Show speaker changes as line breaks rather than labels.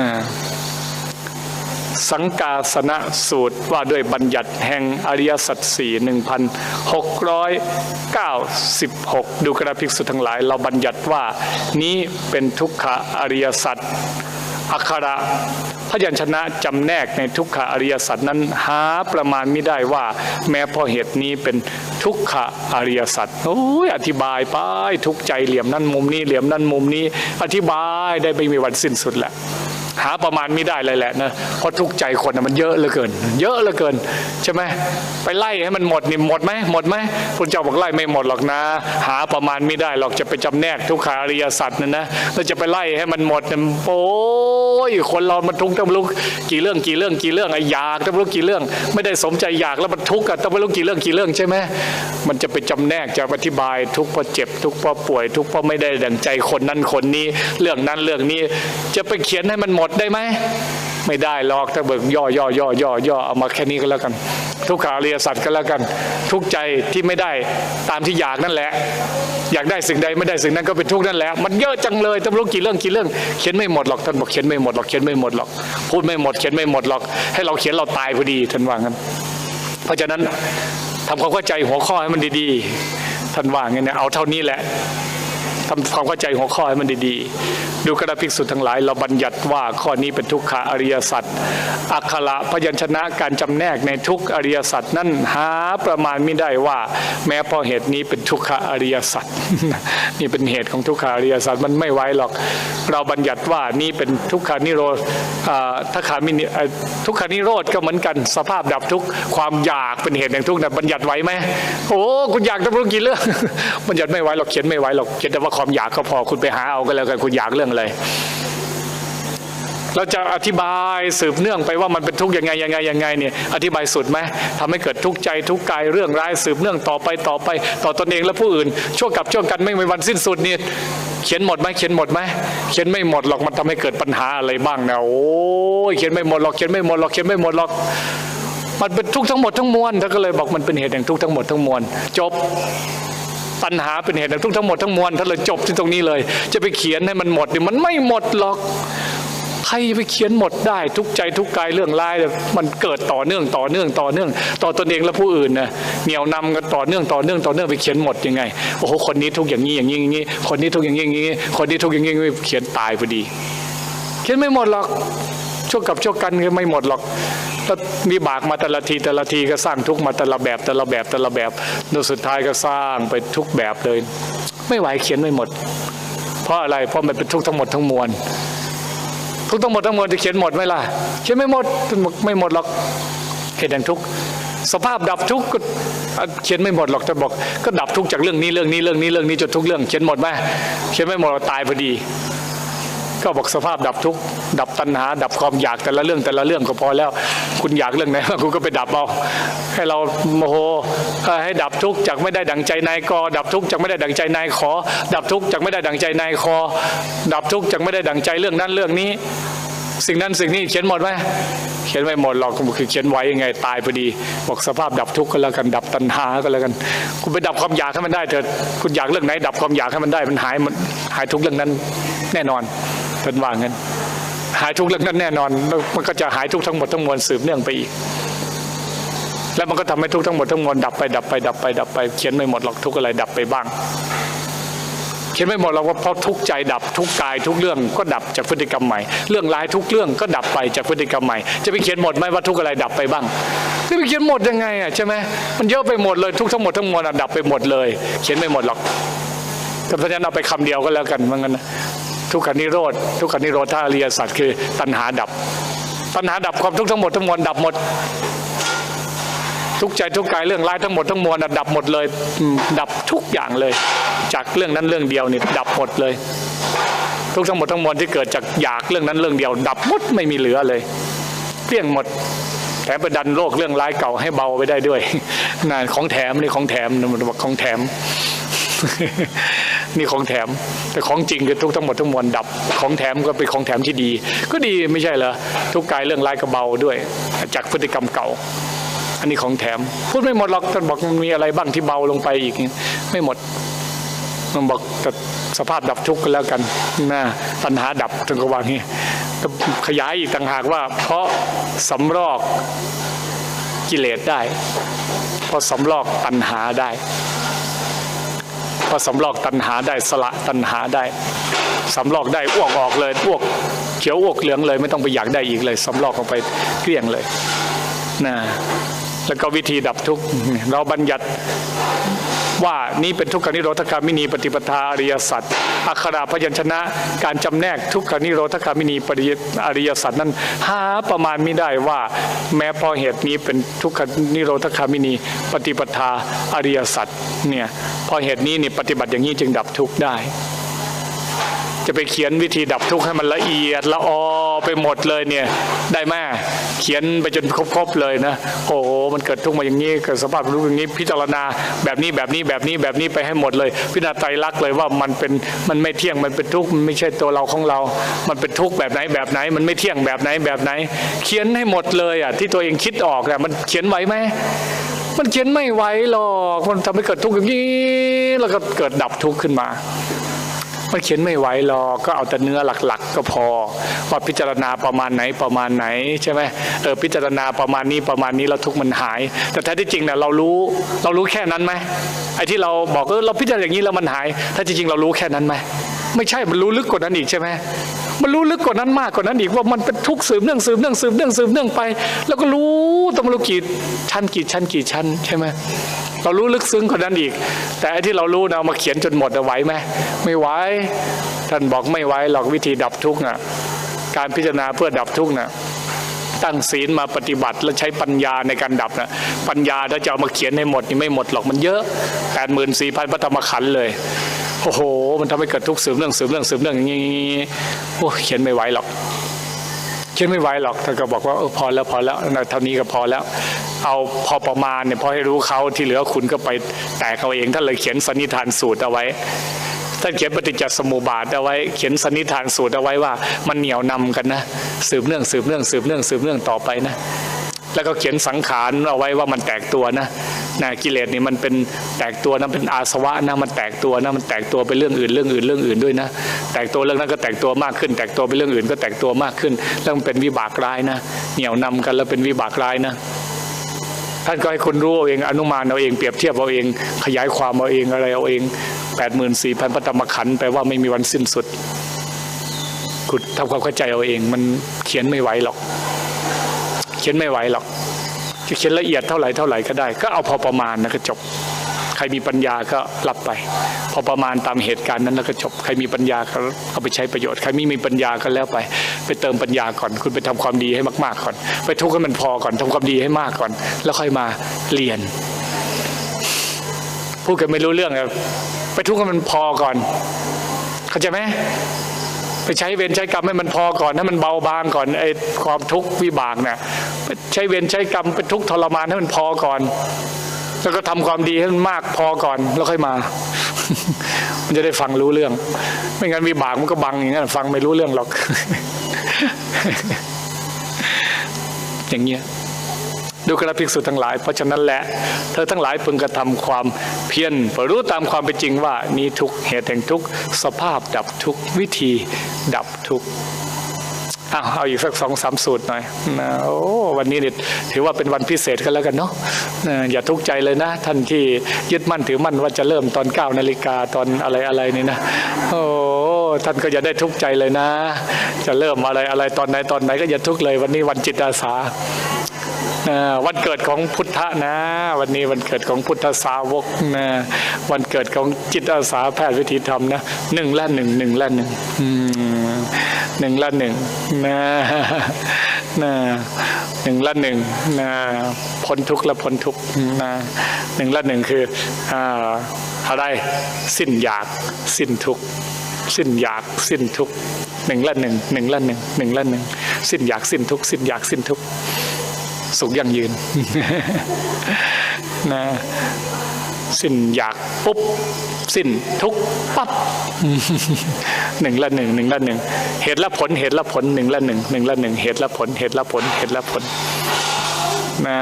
นะสังกาสนะสูตรว่าด้วยบัญญัติแห่งอริยสัจสี่หนึ่งพันหกร้อยเก้าสิบหกดูกระภิกษุทั้งหลาย เราบัญญัติว่านี้เป็นทุกขะอริยสัจอักขระพยัญชนะจำแนกในทุกขะอริยสัจนั้นหาประมาณไม่ได้ว่า แม้เพราะเหตุนี้เป็นทุกขะอริยสัจโอ้ยอธิบายไปทุกใจเหลี่ยมนั่นมุมนี้เหลี่ยมนั่นมุมนี้ อธิบายได้ไม่มีวันสิ้นสุดแหละ หาประมาณไม่ได้เลยแหละนะเพราะทุกใจคนนะมันเยอะเหลือเกิน เยอะเหลือเกินใช่ไหมไปไล่ให้มันหมดนี่หมดไหมหมดไหมคุณเจ้าบอกไล่ไม่หมดหรอกนะ หาประมาณไม่ได้หรอกจะไปจำแนกทุกขาอริยสัจนั่นนะแล้วจะไปไล่ให้มันหมดเนี่ยโอ้ยคนเรามันทุกข์ตั้งรู้กี่เรื่องกี่เรื่องกี่เรื่องไอ้อยากตั้งรู้กี่เรื่อง ไม่ได้สมใจอยากแล้วมันทุกข์อะตั้งรู้กี่เรื่องกี่เรื่องใช่ไหมมันจะไปจำแนกจะอธิบายทุกข์เพราะเจ็บทุกข์เพราะป่วย ทุกข์เพราะไม่ได้ดังใจคนนั้นคนนี้ เรื่องนั้นเรื่องนี้ จะไปเขียนให้มันหมดได้ไหมไม่ได้หรอกถ้าเบิกย่อย่อย่อย่อย่อเอามาแค่นี้ก็แล้วกัน ทุกขาเรียสัตว์ก็แล้วกัน ทุกใจที่ไม่ได้ตามที่อยากนั่นแหละ อยากได้สิ่งใดไม่ได้สิ่งนั้นก็เป็นทุกข์นั่นแหละ มันเยอะจังเลยท่านรู้กี่เรื่องกี่เรื่อง เขียนไม่หมดหรอกท่านบอกเขียนไม่หมดหรอกเขียนไม่หมดหรอกพูดไม่หมดเขียนไม่หมดหรอก ให้เราเขียนเราตายพอดีท่านว่างั้น เพราะฉะนั้นทำความเข้าใจหัวข้อให้มันดีๆท่านว่างั้นเนี่ยเอาเท่านี้แหละ ทำความเข้าใจหัวข้อให้มันดีๆ ดูกระภิกษุทั้งหลาย เราบัญญัติว่าข้อนี้เป็นทุกขาอริยสัจอักขระพยัญชนะการจำแนกในทุกอริยสัจนั้นหาประมาณไม่ได้ว่า แม้เพราะเหตุนี้เป็นทุกขอริยสัจนี่เป็นเหตุของทุกขาอริยสัจมันไม่ไหวหรอก เราบัญญัติว่านี่เป็นทุกขานิโรธอ่าถ้าขามินทุกขานิโรธก็เหมือนกันสภาพดับทุกความอยากเป็นเหตุแห่งทุกข์นะบัญญัติไหวไหมโอ้คุณอยากจะรู้กี่เรื่องบัญญัติไม่ไหวหรอกเขียนไม่ไหวหรอกเขียนแต่ว่าความอยากก็พอคุณไปหาเอาก็แล้วกันคุณอยากเรื่องอะไรเราจะอธิบายสืบเนื่องไปว่ามันเป็นทุกข์ยังไงยังไงยังไงเนี่ยอธิบายสุดไหมทำให้เกิดทุกข์ใจทุกข์กายเรื่องร้ายสืบเนื่องต่อไปต่อไป ต่อตนเองและผู้อื่นช่วงกับช่วงกันไม่มีวันสิ้นสุดนี่เขียนหมดไหมเขียนหมดไหมเขียนไม่หมดหรอกมันทำให้เกิดปัญหาอะไรบ้างนะโอ้ยเขียนไม่หมดหรอกเขียนไม่หมดหรอกเขียนไม่หมดหรอกมันเป็นทุกข์ทั้งหมดทั้งมวลท่านก็เลยบอกมันเป็นเหตุแห่งทุกข์ทั้งหมดทั้งมวลจบ ตัณหาเป็นเหตุทุกทั้งหมดทั้งมวลท่านเลยจบที่ตรงนี้เลย จะไปเขียนให้มันหมดเนี่ยมันไม่หมดหรอกใครไปเขียนหมดได้ทุกใจทุกกายเรื่องร้ายเนี่ยมันเกิดต่อเนื่องต่อเนื่องต่อเนื่อง ต่อตนเองและผู้อื่นนะเหนี่ยวนำกันต่อเนื่องต่อเนื่องต่อเนื่องไปเขียนหมดยังไงโอ้โหคนนี้ทุกอย่างนี้อย่างนี้อย่างนี้คนนี้ทุกอย่างนี้อย่างนี้คนนี้ทุกอย่างนี้อย่างนี้เขียนตายพอดี เขียนไม่หมดหรอกช่วงกับช่วงกันก็ไม่หมดหรอก ววิบากมาแต่ละทีแต่ละทีก็สร้างทุกมาแต่ละแบบแต่ละแบบแต่ละแบบโดยสุดท้ายก็สร้างไปทุกแบบเลย ไม่ไหวเขียนไม่หมด เพราะอะไรเพราะมันเป็นทุกทั้งหมดทั้งมวลทุกทั้งหมดทั้งมวลจะเขียนหมดไหมล่ะเขียนไม่หมดไม่หมดหรอกเหตุแห่งทุกสภาพดับทุกก็เขียนไม่หมดหรอกจะบอกก็ดับทุกจากเรื่องนี้เรื่องนี้เรื่องนี้เรื่องนี้จนทุกเรื่องเขียนหมดไหมเขียนไม่หมดตายพอดี ก็บอกสภาพดับทุกข์ดับตัณหา ดับความอยากแต่ละเรื่องแต่ละเรื่องก็พอแล้ว คุณอยากเรื่องไหนคุณก็ไปดับเอาให้เราโมโหให้ดับทุกข์จากไม่ได้ดังใจนายกอดับทุกข์จากไม่ได้ดังใจนายขอ ดับทุกข์จากไม่ได้ดังใจนายคอ ดับทุกข์จากไม่ได้ดังใจเรื่องนั้นเรื่องนี้สิ่งนั้นสิ่งนี้เขียนหมดไหมเขียนไม่หมดหรอกคือเขียนไว้ยังไงตายพอดี บอกสภาพดับทุกข์ก็แล้วกันดับตัณหาก็แล้วกัน คุณไปดับความอยากให้มันได้เถิดคุณอยากเรื่องไหนดับความอยากให้มันได้มันหายมันหายทุกเรื่องนั้นแน่นอน ท่นว่างั้น หายทุกเรื่องนั้นแน่นอนมันก็จะหายทุกทั้งหมดทั้งมวลสืบเนื่องไปอีก แล้วมันก็ทำให้ทุกทั้งหมดทั้งมวลดับไปดับไปดับไปดับไปเขียนไม่หมดหรอกทุกอะไรดับไปบ้าง เขียนไม่หมดเราว่าเพราะทุกใจดับทุกกายทุกเรื่องก็ดับจากพฤติกรรมใหม่ เรื่องร้ายทุกเรื่องก็ดับไปจากพฤติกรรมใหม่ จะไปเขียนหมดไหมว่าทุกอะไรดับไปบ้างจะไปเขียนหมดยังไงอะใช่ไหมมันเยอะไปหมดเลยทุกทั้งหมดทั้งมวลดับไปหมดเลย เขียนไม่หมดหรอกแต่เพราะฉะนั้นเอาไปคำเดียวก็แล้วกันว่างั้นนะ ทุกขนิโรธทุกขนิโรธาอริยสัจคือตัณหาดับ ตัณหาดับความทุกข์ทั้งหมดทั้งมวลดับหมด ทุกใจทุกกายเรื่องร้ายทั้งหมดทั้งมวลดับหมดเลย ดับทุกอย่างเลย จากเรื่องนั้นเรื่องเดียวนี่ดับหมดเลย ทุกทั้งหมดทั้งมวลที่เกิดจากอยากเรื่องนั้นเรื่องเดียว ดับหมดไม่มีเหลือเลยเกลี้ยงหมดแถมไปดันโลกเรื่องร้ายเก่าให้เบาไปได้ด้วยนั่นของแถมนี่ของแถมนะมันบอกของแถม นี่ของแถม แต่ของจริงคือทุกทั้งหมดทั้งมวลดับ ของแถมก็เป็นของแถมที่ดี ก็ดีไม่ใช่เหรอทุกกายเรื่องร้ายก็เบาด้วย จากพฤติกรรมเก่า อันนี้ของแถม พูดไม่หมดหรอกท่านบอกมันมีอะไรบ้างที่เบาลงไปอีก ไม่หมดมันบอกแต่สภาพดับทุกข์ก็แล้วกันนะตัณหาดับท่านก็ว่างี้ขยายอีกต่างหากว่า เพราะสำรอกกิเลสได้ เพราะสำรอกตัณหาได้ พอสำลอกตันหาได้สละตันหาได้สำลอกได้อ้วกออกเลยอ้วกเขียวอ้วกเหลืองเลย ไม่ต้องไปอยากได้อีกเลยสำลอกออกไปเกลี้ยงเลยนะแล้วก็วิธีดับทุกข์เราบัญญัติ ว่านี่เป็นทุกขนิโรธคามินีปฏิปทาอริยสัจอัคราพยัญชนะ การจำแนกทุกขนิโรธคามินีปริยอริยสัจนั้นหาประมาณไม่ได้ว่า แม้เพราะเหตุนี้เป็นทุกขนิโรธคามินีปฏิปทาอริยสัจเนี่ยเพราะเหตุนี้เนี่ยปฏิบัติอย่างนี้จึงดับทุกข์ได้ จะไปเขียนวิธีดับทุกข์ให้มันละเอียดละออไปหมดเลยเนี่ยได้ไหมเขียนไปจนครบๆเลยนะโอ้โหมันเกิดทุกข์มาอย่างนี้เกิดสภาพทุกข์อย่างนี้พิจารณาแบบนี้แบบนี้แบบนี้แบบนี้ไปให้หมดเลย พิจารณาไตรลักษณ์เลยว่ามันเป็นมันไม่เที่ยงมันเป็นทุกข์มันไม่ใช่ตัวเราของเรา มันเป็นทุกข์แบบไหนแบบไหน มันไม่เที่ยงแบบไหนแบบไหน เขียนให้หมดเลยอะที่ตัวเองคิดออกอะมันเขียนไหวไหมมันเขียนไม่ไหวหรอกมันทำให้เกิดทุกข์อย่างนี้ แล้วก็เกิดดับทุกข์ขึ้นมา มันเขียนไม่ไหวหรอกก็เอาแต่เนื้อหลักๆ ก็พอ ว่าพิจารณาประมาณไหนประมาณไหนใช่ไหมเออพิจารณาประมาณนี้ประมาณนี้แล้วทุกมันหาย แต่แท้ที่จริงเนี่ยเรารู้เรารู้แค่นั้นไหมไอ้ที่เราบอกเออเราพิจารณาอย่างนี้แล้วมันหายถ้าจริงๆเรารู้แค่นั้นไหมไม่ใช่มันรู้ลึกกว่านั้นอีกใช่ไหมมันรู้ลึกกว่านั้นมากกว่านั้นอีกว่ามันเป็นทุกข์สืบเนื่องสืบเนื่องสืบเนื่องสืบเนื่องไป แล้วก็รู้ต้องรู้กี่ชั้นกี่ชั้นกี่ชั้นใช่ไหม เรารู้ลึกซึ้งกว่านั้นอีก แต่ไอ้ที่เรารู้นะเอามาเขียนจนหมดเอาไหวไหมไม่ไหวท่านบอกไม่ไหวหรอกวิธีดับทุกข์น่ะการพิจารณาเพื่อดับทุกข์น่ะตั้งศีลมาปฏิบัติแล้วใช้ปัญญาในการดับนะปัญญาถ้าจะเอามาเขียนให้หมดนี่ไม่หมดหรอกมันเยอะแปดหมื่นสี่พันพระธรรมขันธ์เลยโอ้โห มันทำให้เกิดทุกข์สืบเรื่องสืบเรื่องสืบเรื่องอย่างนี้โอ้เขียนไม่ไหวหรอก เขียนไม่ไหวหรอกท่านก็บอกว่าเออพอแล้วพอแล้วเท่านี้ก็พอแล้ว เอาพอประมาณเนี่ยพอให้รู้เขาที่เหลือคุณก็ไปแตกเอาเองท่านเลยเขียนสันนิษฐานสูตรเอาไว้ท่านเขียนปฏิจจสมุปบาทเอาไว้เขียนสันนิษฐานสูตรเอาไว้ว่า มันเหนียวนำกันนะสืบเนื่องสืบเนื่องสืบเนื่องสืบเนื่องต่อไปนะ แล้วก็เขียนสังขารเอาไว้ว่ามันแตกตัวนะ นะกิเลสนี่มันเป็นแตกตัวนะเป็นอาสวะนะมันแตกตัวนะมันแตกตัวไปเรื่องอื่นเรื่องอื่นเรื่องอื่นด้วยนะ แตกตัวเรื่องนั้นก็แตกตัวมากขึ้น แตกตัวไปเรื่องอื่นก็แตกตัวมากขึ้นแล้วมันเป็นวิบากร้ายนะ เหนี่ยวนำกันแล้วเป็นวิบากร้ายนะท่านก็ให้คนรู้เอาเองอนุมานเอาเองเปรียบเทียบเอาเอง ขยายความเอาเองอะไรเอาเองแปดหมื่นสี่พันพระธรรมขันธ์แปลว่าไม่มีวันสิ้นสุดคุณทำความเข้าใจเอาเอง มันเขียนไม่ไหวหรอก เขียนไม่ไหวหรอก จะเขียนละเอียดเท่าไหร่เท่าไหร่ก็ได้ ก็เอาพอประมาณนะก็จบ ใครมีปัญญาก็รับไป พอประมาณตามเหตุการณ์นั้นแล้วก็จบ ใครมีปัญญาก็เอาไปใช้ประโยชน์ ใครไม่มีปัญญาก็แล้วไป ไปเติมปัญญาก่อน คุณไปทำความดีให้มากๆก่อน ไปทุกข์ให้มันพอก่อนทำความดีให้มากก่อน แล้วค่อยมาเรียน พูดกันไม่รู้เรื่องอะไปทุกข์ให้มันพอก่อน เข้าใจไหมไปใช้เวรใช้กรรมให้มันพอก่อนให้มันเบาบางก่อนไอ้ความทุกข์วิบากเนี่ย ใช้เวรใช้กรรมไปทุกข์ทรมานให้มันพอก่อน แล้วก็ทำความดีให้มันมากพอก่อนแล้วค่อยมา มันจะได้ฟังรู้เรื่อง ไม่งั้นวิบากมันก็บังอย่างนั้นฟังไม่รู้เรื่องหรอก อย่างเงี้ยดูกระภิกษุทั้งหลาย เพราะฉะนั้นแหละเธอทั้งหลายพึงกระทำความเพียรเพื่อรู้ตามความเป็นจริงว่านี้ทุกเหตุแห่งทุกสภาพดับทุกวิธีดับทุก ข์อ้าเอาอีกสักสองสามสูตรหน่อยนะโอ้วันนี้เนี่ยถือว่าเป็นวันพิเศษกันแล้วกันเนาะอย่าทุกข์ใจเลยนะ ท่านที่ยึดมั่นถือมั่นว่าจะเริ่มตอนเก้านาฬิกาตอนอะไรอะไรนี่นะโอ้ท่านก็อย่าได้ทุกข์ใจเลยนะ จะเริ่มอะไรอะไรตอนไหนตอนไหนก็อย่าทุกข์เลย วันนี้วันจิตอาสาวันเกิดของพุทธนะ วันนี้วันเกิดของพุทธสาวกนะวันเกิดของจิตอาสาแพทย์วิถีธรรมนะหนึ่งละหนึ่งหนึ่งละหนึ่ง หนึ่งละหนึ่งนะนะหนึ่งละหนึ่งนะพ้นทุกข์และพ้นทุกข์นะหนึ่งละหนึ่งคืออ่าอะไรสิ้นอยากสิ้นทุกข์สิ้นอยากสิ้นทุกข์หนึ่งละหนึ่งหนึ่งละหนึ่งหนึ่งละหนึ่งสิ้นอยากสิ้นทุกข์สิ้นอยากสิ้นทุกข์สุขยั่งยืนนะ สิ้นอยากปุ๊บ สิ้นทุกปั๊บหนึ่งละหนึ่งหนึ่งละหนึ่งเหตุละผลเหตุละผลหนึ่งละหนึ่งหนึ่งละหนึ่งเหตุละผลเหตุละผลเหตุละผลนะ